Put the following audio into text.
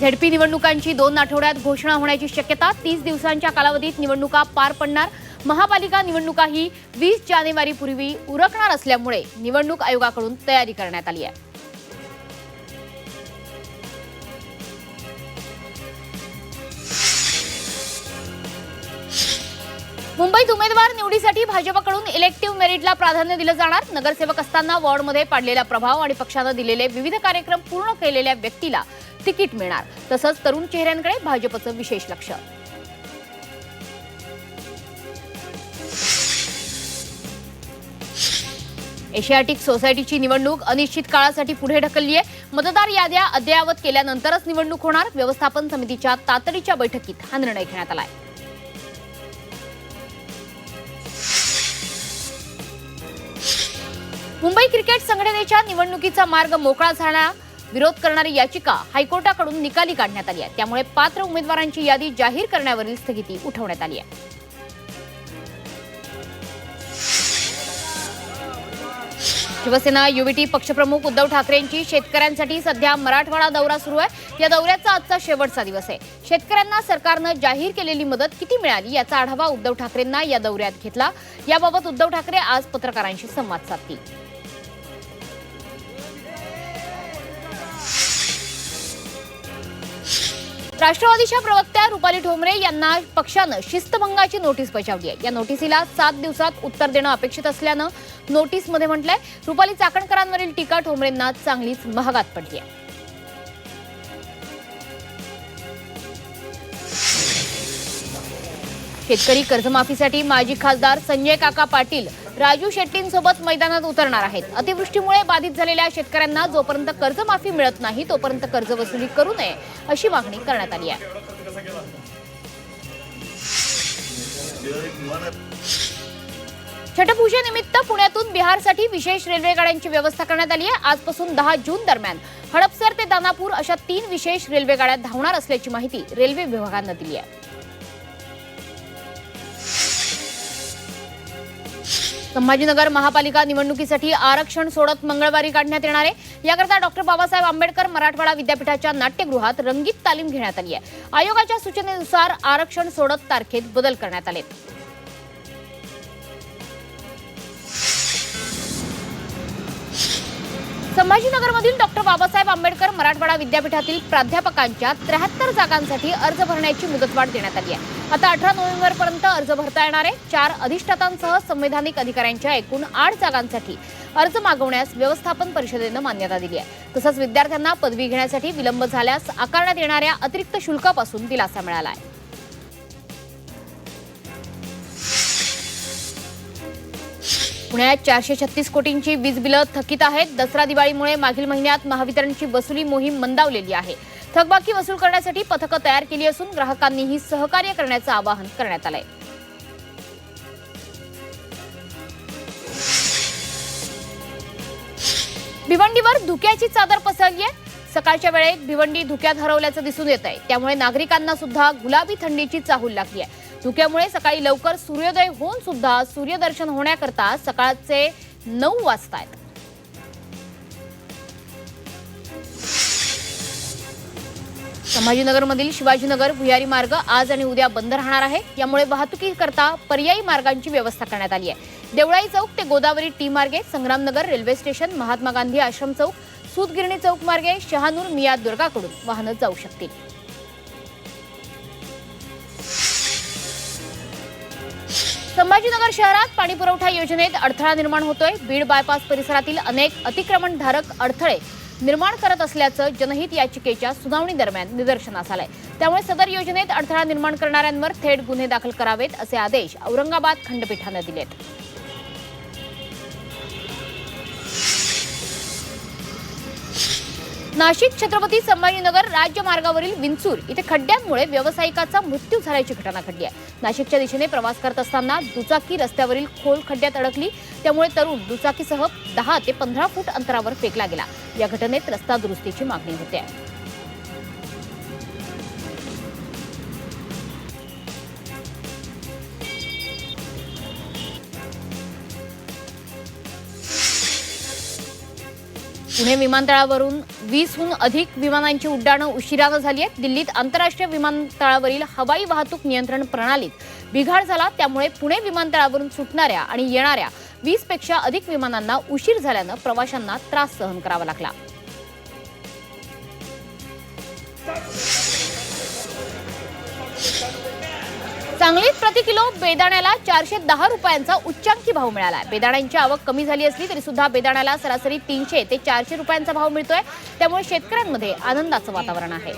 ZP निवडणुकांची दोन आठवड्यात घोषणा होण्याची शक्यता तीस दिवसांच्या कालावधीत निवडणुका पार पडणार. महापालिका निवडणुका ही वीस जानेवारीपूर्वी उरकणार असल्यामुळे निवडणूक आयोगाकडून तयारी करण्यात आली आहे. मुंबईत उमेदवार निवडीसाठी भाजपकडून इलेक्टिव्ह मेरिटला प्राधान्य दिलं जाणार. नगरसेवक असताना वॉर्डमध्ये पाडलेला प्रभाव आणि पक्षानं दिलेले विविध कार्यक्रम पूर्ण केलेल्या व्यक्तीला तिकीट मिळणार. तसंच तरुण चेहऱ्यांकडे भाजपचं विशेष लक्ष. एशियाटिक सोसायटीची निवडणूक अनिश्चित काळासाठी पुढे ढकलली आहे मतदार याद्या अद्ययावत केल्यानंतरच निवडणूक होणार. व्यवस्थापन समितीच्या तातडीच्या बैठकीत हा निर्णय घेण्यात आला आहे मुंबई क्रिकेट संघटनेच्या निवडणुकीचा मार्ग मोकळा झाला. विरोध करणारी याचिका हायकोर्टाकडून निकाली काढण्यात आली आहे. त्यामुळे पात्र उमेदवारांची यादी जाहीर करण्यावरील स्थगिती उठवण्यात आली आहे. शिवसेना युबीटी पक्षप्रमुख उद्धव ठाकरेंची शेतकऱ्यांसाठी सध्या मराठवाडा दौरा सुरू आहे. या दौऱ्याचा आजचा शेवटचा दिवस आहे. शेतकऱ्यांना सरकारनं जाहीर केलेली मदत किती मिळाली याचा आढावा उद्धव ठाकरेंना या दौऱ्यात घेतला. याबाबत उद्धव ठाकरे आज पत्रकारांशी संवाद साधतील. राष्ट्रवादीच्या प्रवक्त्या रुपाली ठोंबरे यांना पक्षानं शिस्तभंगाची नोटीस बजावली आहे. या नोटिसीला सात दिवसात उत्तर देणं अपेक्षित असल्यानं नोटीसमध्ये म्हटलंय रुपाली चाकणकरांवरील टीका ठोंबरेंना चांगलीच महागात पडली आहे. शेतकरी कर्जमाफीसाठी माजी खासदार संजय काका पाटील राजू शेट्टींसोबत मैदानात उतरणार आहेत. अतिवृष्टीमुळे बाधित झालेल्या शेतकऱ्यांना जोपर्यंत कर्जमाफी मिळत नाही तोपर्यंत कर्ज वसुली करू नये अशी मागणी करण्यात आली आहे. छठपूजेनिमित्त पुण्यातून बिहारसाठी विशेष रेल्वे गाड्यांची व्यवस्था करण्यात आली आहे. आजपासून दहा जून दरम्यान हडपसर ते दानापूर अशा तीन विशेष रेल्वे गाड्या धावणार असल्याची माहिती रेल्वे विभागानं दिली आहे. संभाजीनगर महापालिका निवडणुकीसाठी आरक्षण सोडत मंगळवारी काढण्यात येणार आहे. याकरता डॉक्टर बाबासाहेब आंबेडकर मराठवाडा विद्यापीठाच्या नाट्यगृहात रंगीत तालीम घेण्यात आली आहे. आयोगाच्या सूचनेनुसार आरक्षण सोडत तारखेत बदल करण्यात आले. संभाजीनगरमधील डॉक्टर बाबासाहेब आंबेडकर मराठवाडा विद्यापीठातील प्राध्यापकांच्या त्र्याहत्तर जागांसाठी अर्ज भरण्याची मुदतवाढ देण्यात आली आहे. आता अठरा नोव्हेंबरपर्यंत अर्ज भरता येणार आहे. चार अधिष्ठातांसह संवैधानिक अधिकाऱ्यांच्या एकूण आठ जागांसाठी अर्ज मागवण्यास व्यवस्थापन परिषदेनं मान्यता दिली आहे. तसंच विद्यार्थ्यांना पदवी घेण्यासाठी विलंब झाल्यास आकारण्यात येणाऱ्या अतिरिक्त शुल्कापासून दिलासा मिळाला आहे पुण्यात चारशे छत्तीस कोटींची वीज बिलं थकीत आहेत. दसरा दिवाळीमुळे मागील महिन्यात महावितरणची वसुली मोहीम मंदावलेली आहे. थकबाकी वसूल करण्यासाठी पथकं तयार केली असून ग्राहकांनीही सहकार्य करण्याचं आवाहन करण्यात आलंय. भिवंडीवर धुक्याची चादर पसरली आहे. सकाळच्या वेळेत भिवंडी धुक्यात हरवल्याचं दिसून येत आहे त्यामुळे नागरिकांना सुद्धा गुलाबी थंडीची चाहूल लागली आहे. धुक्यामुळे सकाळी लवकर सूर्योदय होऊन सुद्धा सूर्यदर्शन होण्याकरता सकाळचे नऊ वाजतायत. संभाजीनगरमधील शिवाजीनगर भुयारी मार्ग आज आणि उद्या बंद राहणार आहे. यामुळे वाहतुकीकरता पर्यायी मार्गांची व्यवस्था करण्यात आली आहे. देवळाई चौक ते गोदावरी टी मार्गे संग्रामनगर रेल्वे स्टेशन महात्मा गांधी आश्रम चौक सूतगिरणी चौक मार्गे शहानूर मिया दुर्गाकडून वाहनं जाऊ शकतील. संभाजीनगर शहरात पाणीपुरवठा योजनेत अडथळा निर्माण होतोय. बीड बायपास परिसरातील अनेक अतिक्रमणधारक अडथळे निर्माण करत असल्याचं जनहित याचिकेच्या सुनावणी दरम्यान निदर्शनास आलंय. त्यामुळे सदर योजनेत अडथळा निर्माण करणाऱ्यांवर थेट गुन्हे दाखल करावेत असे आदेश औरंगाबाद खंडपीठानं दिलेत. नाशिक छत्रपती संभाजीनगर राज्य मार्गावरील विंचूर इथे खड्ड्यांमुळे व्यावसायिकाचा मृत्यू झाल्याची घटना घडली आहे. नाशिकच्या दिशेने प्रवास करत असताना दुचाकी रस्त्यावरील खोल खड्ड्यात अडकली. त्यामुळे तरुण दुचाकीसह दहा ते पंधरा फूट अंतरावर फेकला गेला. या घटनेत रस्ता दुरुस्तीची मागणी होते. पुणे विमानतळावरून वीसहून अधिक विमानांची उड्डाणं उशिरानं झाली आहेत. दिल्लीत आंतरराष्ट्रीय विमानतळावरील हवाई वाहतूक नियंत्रण प्रणालीत बिघाड झाला. त्यामुळे पुणे विमानतळावरून सुटणाऱ्या आणि येणाऱ्या वीसपेक्षा अधिक विमानांना उशीर झाल्यानं प्रवाशांना त्रास सहन करावा लागला. सांगलीत प्रति किलो बेदाण्याला चारशे दहा रुपयांचा उच्चांकी भाव मिळाला आहे बेदाण्यांची आवक कमी झाली असली तरी सुद्धा बेदाण्याला सरासरी तीनशे ते चारशे रुपयांचा भाव मिळतोय. त्यामुळे शेतकऱ्यांमध्ये आनंदाचं वातावरण आहे.